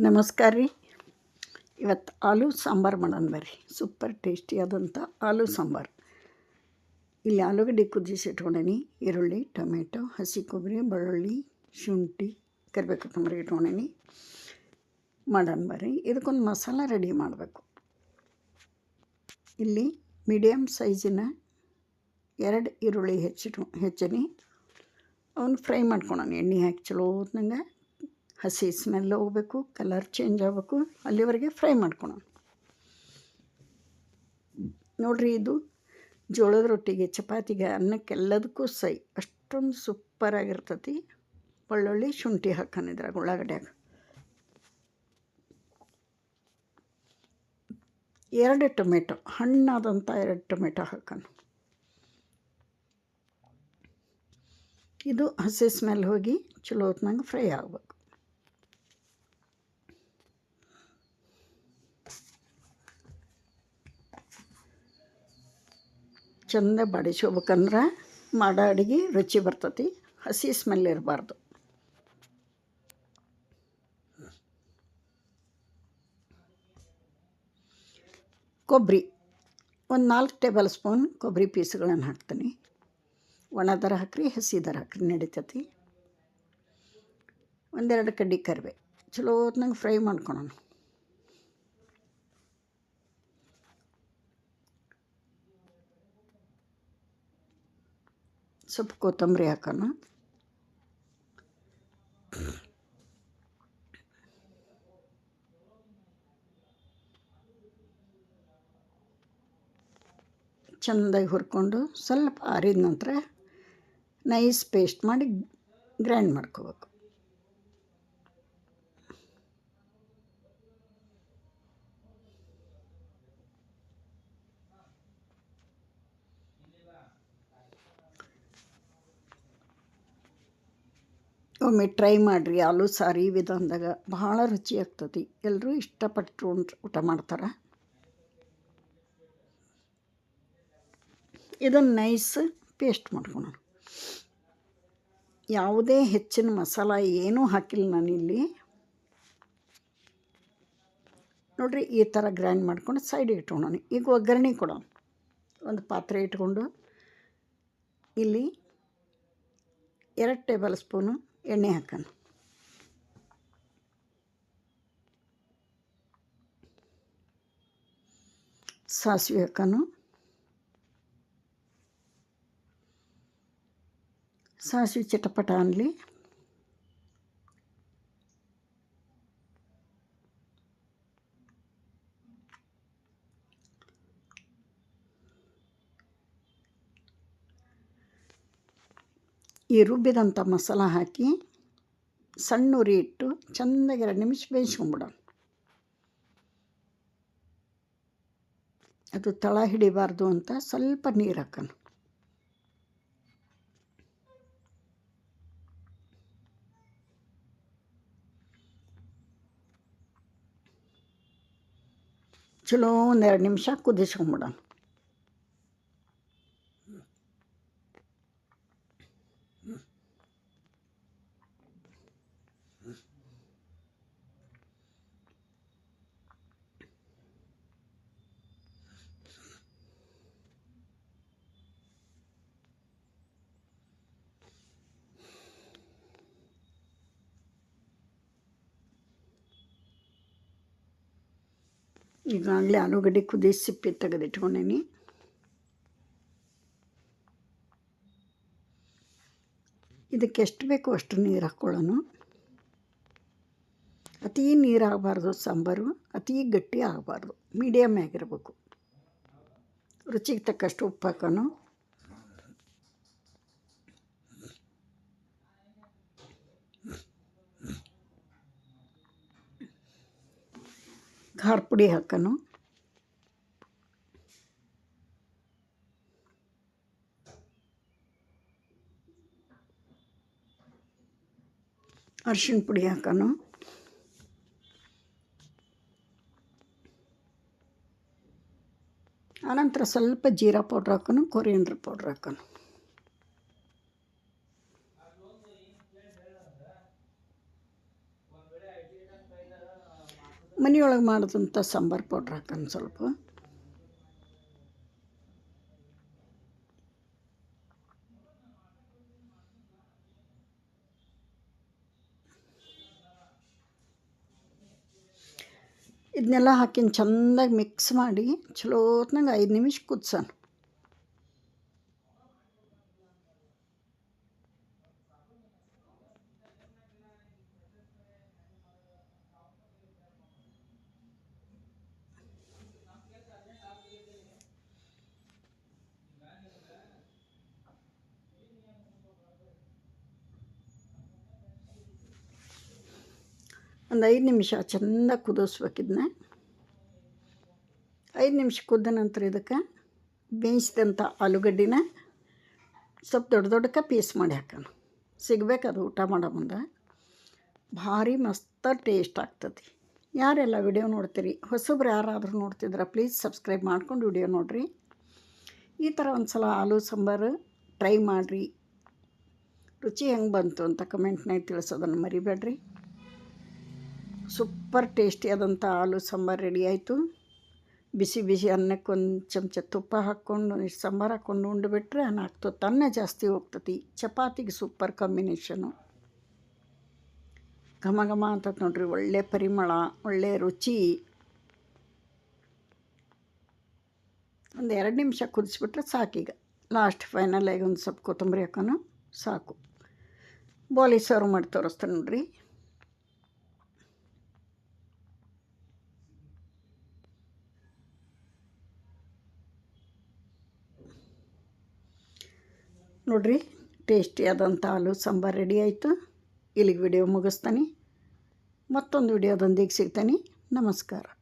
ನಮಸ್ಕಾರ ರೀ. ಇವತ್ತು ಆಲೂ ಸಾಂಬಾರು ಮಾಡೋಣ ಬರ್ರಿ. ಸೂಪರ್ ಟೇಸ್ಟಿಯಾದಂಥ ಆಲೂ ಸಾಂಬಾರು. ಇಲ್ಲಿ ಆಲೂಗಡ್ಡೆ ಕುದಿಸಿ ಇಟ್ಕೊಂಡೇನಿ. ಈರುಳ್ಳಿ, ಟೊಮೆಟೊ, ಹಸಿ ಕೊಬ್ಬರಿ, ಬೆಳ್ಳುಳ್ಳಿ, ಶುಂಠಿ ಕರಿಬೇವು ಕೊತ್ತಂಬರಿ ಇಟ್ಕೊಂಡೇನಿ. ಮಾಡೋಣ ಬರ್ರಿ. ಇದಕ್ಕೊಂದು ಮಸಾಲ ರೆಡಿ ಮಾಡಬೇಕು. ಇಲ್ಲಿ ಮೀಡಿಯಮ್ ಸೈಜಿನ ಎರಡು ಈರುಳ್ಳಿ ಹೆಚ್ಚಿಟ್ಕೊ, ಹೆಚ್ಚಿನಿ. ಅವನ್ನ ಫ್ರೈ ಮಾಡ್ಕೊಳೋಣ. ಎಣ್ಣೆ ಹಾಕಿ ಚಲೋ ಹೊತ್ನಂಗೆ. ಹಸಿ ಸ್ಮೆಲ್ ಹೋಗಬೇಕು ಕಲರ್ ಚೇಂಜ್ ಆಗಬೇಕು, ಅಲ್ಲಿವರೆಗೆ ಫ್ರೈ ಮಾಡ್ಕೊಳೋಣ. ನೋಡಿರಿ ಇದು ಜೋಳದ ರೊಟ್ಟಿಗೆ, ಚಪಾತಿಗೆ ಅನ್ನಕ್ಕೆಲ್ಲದಕ್ಕೂ ಸೈ. ಅಷ್ಟೊಂದು ಸೂಪರಾಗಿರ್ತತಿ ಬೆಳ್ಳುಳ್ಳಿ ಶುಂಠಿ ಹಾಕೋಣ ಇದ್ರಾಗ, ಉಳ್ಳಾಗಡ್ಯಾಗ. ಎರಡು ಟೊಮೆಟೊ ಹಣ್ಣಾದಂಥ ಎರಡು ಟೊಮೆಟೊ ಹಾಕೋಣ ಇದು ಹಸಿ ಸ್ಮೆಲ್ ಹೋಗಿ ಚಲೋ ಹೊತ್ನಂಗೆ ಫ್ರೈ ಆಗಬೇಕು. ಚಂದ ಬಡಿಸ್ಕೋಬೇಕಂದ್ರೆ ಮಾಡೋ ಅಡುಗೆ ರುಚಿ ಬರ್ತತಿ, ಹಸಿ ಸ್ಮೆಲ್ ಇರಬಾರ್ದು. ಕೊಬ್ಬರಿ ಒಂದು ನಾಲ್ಕು ಟೇಬಲ್ ಸ್ಪೂನ್ ಕೊಬ್ಬರಿ ಪೀಸ್ಗಳನ್ನು ಹಾಕ್ತೀನಿ. ಒಣ ದರ ಹಾಕ್ರಿ, ಹಸಿ ದರ ಹಾಕ್ರಿ, ನಡಿತೈತಿ. ಒಂದೆರಡು ಕಡ್ಡಿ ಕರಿಬೇ ಚಲೋ ಹೊತ್ನಂಗೆ ಫ್ರೈ ಮಾಡ್ಕೊಳೋಣ. ಸ್ವಲ್ಪ ಕೊತ್ತಂಬರಿ ಹಾಕೋಣ ಚೆಂದಾಗಿ ಹುರ್ಕೊಂಡು ಸ್ವಲ್ಪ ಆರಿದ ನಂತರ ನೈಸ್ ಪೇಸ್ಟ್ ಮಾಡಿ ಗ್ರೈಂಡ್ ಮಾಡ್ಕೋಬೇಕು. ಒಮ್ಮೆ ಟ್ರೈ ಮಾಡಿರಿ ಆಲೂ ಸಾರಿ ವಿಧಾನದಾಗ. ಭಾಳ ರುಚಿ ಆಗ್ತತಿ. ಎಲ್ಲರೂ ಇಷ್ಟಪಟ್ಟು ಊಟ ಮಾಡ್ತಾರೆ. ಇದನ್ನು ನೈಸ್ ಪೇಸ್ಟ್ ಮಾಡ್ಕೊಳ ಯಾವುದೇ ಹೆಚ್ಚಿನ ಮಸಾಲ ಏನೂ ಹಾಕಿಲ್ಲ ನಾನಿಲ್ಲಿ. ನೋಡಿರಿ, ಈ ಥರ ಗ್ರೈಂಡ್ ಮಾಡ್ಕೊಂಡು ಸೈಡಿಗೆ ಇಟ್ಕೊಳೋಣ ಈಗ ಒಗ್ಗರಣೆ ಕೊಡೋಣ. ಒಂದು ಪಾತ್ರೆ ಇಟ್ಕೊಂಡು ಇಲ್ಲಿ ಎರಡು ಟೇಬಲ್ ಸ್ಪೂನು ಎಣ್ಣೆ ಹಾಕೋಣ. ಸಾಸಿವೆ ಹಾಕೋಣ. ಸಾಸಿವೆ ಚಟಪಟ ಅನ್ನಲಿ ಈ ರುಬ್ಬಿದಂಥ ಮಸಾಲ ಹಾಕಿ ಸಣ್ಣ ಉರಿ ಇಟ್ಟು ಚೆಂದಾಗಿ ಎರಡು ನಿಮಿಷ ಬೇಯಿಸ್ಕೊಂಬಿಡೋಣ. ಅದು ತಳ ಹಿಡಿಬಾರ್ದು ಅಂತ ಸ್ವಲ್ಪ ನೀರು ಹಾಕೋಣ. ಚಲೋ ಒಂದು ಎರಡು ನಿಮಿಷ ಕುದಿಸ್ಕೊಂಬಿಡೋಣ. ಈಗಾಗಲೇ ಆಲೂಗಡ್ಡೆ ಕುದಿಸಿ ಸಿಪ್ಪೆ ತೆಗೆದಿಟ್ಕೊಂಡೀನಿ. ಇದಕ್ಕೆ ಎಷ್ಟು ಬೇಕೋ ಅಷ್ಟು ನೀರು ಹಾಕ್ಕೊಳ್ಳೋಣ ಅತೀ ನೀರು ಆಗಬಾರ್ದು ಸಾಂಬಾರು, ಅತೀ ಗಟ್ಟಿ ಆಗಬಾರ್ದು ಮೀಡಿಯಮ್ ಆಗಿರಬೇಕು. ರುಚಿಗೆ ತಕ್ಕಷ್ಟು ಉಪ್ಪು ಹಾಕೋಣ. ಖಾರ ಪುಡಿ ಹಾಕೋಣ ಅರ್ಶಿಣ ಪುಡಿ ಹಾಕೋಣ ಆನಂತರ ಸ್ವಲ್ಪ ಜೀರಾ ಪೌಡ್ರ್ ಹಾಕೋಣ ಕೊರಿಯಂಡ್ರ್ ಪೌಡ್ರ್ ಹಾಕೋಣ ಮನೆಯೊಳಗೆ ಮಾಡಿದಂಥ ಸಾಂಬಾರು ಪೌಡ್ರ್ ಹಾಕೋಣ ಸ್ವಲ್ಪ. ಇದನ್ನೆಲ್ಲ ಹಾಕಿನ ಚೆಂದಾಗಿ ಮಿಕ್ಸ್ ಮಾಡಿ ಚಲೋ ಹೊತ್ನಾಗ ಐದು ನಿಮಿಷ ಕುದ್ಸೋಣ ಒಂದು ಐದು ನಿಮಿಷ ಚೆಂದ ಕುದಿಸ್ಬೇಕು ಇದನ್ನ ಐದು ನಿಮಿಷ ಕುದ್ದ ನಂತರ ಇದಕ್ಕೆ ಬೇಯಿಸಿದಂಥ ಆಲೂಗಡ್ಡಿನ ಸ್ವಲ್ಪ ದೊಡ್ಡ ದೊಡ್ಡಕ್ಕೆ ಪೀಸ್ ಮಾಡಿ ಹಾಕೋಣ. ಅದು ಊಟ ಮಾಡೋ ಮುಂದೆ. ಭಾರಿ ಮಸ್ತ ಟೇಸ್ಟ್ ಆಗ್ತತಿ ಯಾರೆಲ್ಲ ವಿಡಿಯೋ ನೋಡ್ತೀರಿ, ಹೊಸಬ್ರು ಯಾರಾದರೂ ನೋಡ್ತಿದ್ರೆ ಪ್ಲೀಸ್ ಸಬ್ಸ್ಕ್ರೈಬ್ ಮಾಡ್ಕೊಂಡು ವಿಡಿಯೋ ನೋಡಿರಿ. ಈ ಥರ ಒಂದು ಸಲ ಆಲೂ ಸಾಂಬಾರು ಟ್ರೈ ಮಾಡಿರಿ. ರುಚಿ ಹೆಂಗೆ ಬಂತು ಅಂತ ಕಮೆಂಟ್ನಾಗ ತಿಳಿಸೋದನ್ನು ಮರಿಬೇಡ್ರಿ. ಸೂಪರ್ ಟೇಸ್ಟಿಯಾದಂಥ ಆಲೂ ಸಾಂಬಾರು ರೆಡಿ ಆಯಿತು. ಬಿಸಿ ಬಿಸಿ ಅನ್ನಕ್ಕೆ ಒಂದು ಚಮಚ ತುಪ್ಪ ಹಾಕ್ಕೊಂಡು ಇಷ್ಟು ಸಾಂಬಾರು ಹಾಕ್ಕೊಂಡು ಉಂಡುಬಿಟ್ರೆ ನಾಲ್ಕು ತನ್ನ ಜಾಸ್ತಿ ಹೋಗ್ತತಿ. ಚಪಾತಿಗೆ ಸೂಪರ್ ಕಾಂಬಿನೇಷನು. ಘಮ ಘಮ ಅಂತ ನೋಡ್ರಿ, ಒಳ್ಳೆ ಪರಿಮಳ, ಒಳ್ಳೆ ರುಚಿ. ಒಂದು ಎರಡು ನಿಮಿಷ ಕುದಿಸ್ಬಿಟ್ರೆ ಸಾಕೀಗ ಲಾಸ್ಟ್ ಫೈನಲಾಗಿ ಒಂದು ಸ್ವಲ್ಪ ಕೊತ್ತಂಬರಿ ಹಾಕೋಣ ಸಾಕು. ಬೋಲಿ ಸರ್ವ್ ಮಾಡಿ ತೋರಿಸ್ತಾನೆ ನೋಡ್ರಿ. ನೋಡಿರಿ ಟೇಸ್ಟಿಯಾದಂಥ ಆಲೂ ಸಾಂಬಾರು ರೆಡಿ ಆಯಿತು. ಇಲ್ಲಿಗೆ ವಿಡಿಯೋ ಮುಗಿಸ್ತಾನೆ. ಮತ್ತೊಂದು ವಿಡಿಯೋದೊಂದಿಗೆ ಸಿಗ್ತಾನೆ. ನಮಸ್ಕಾರ.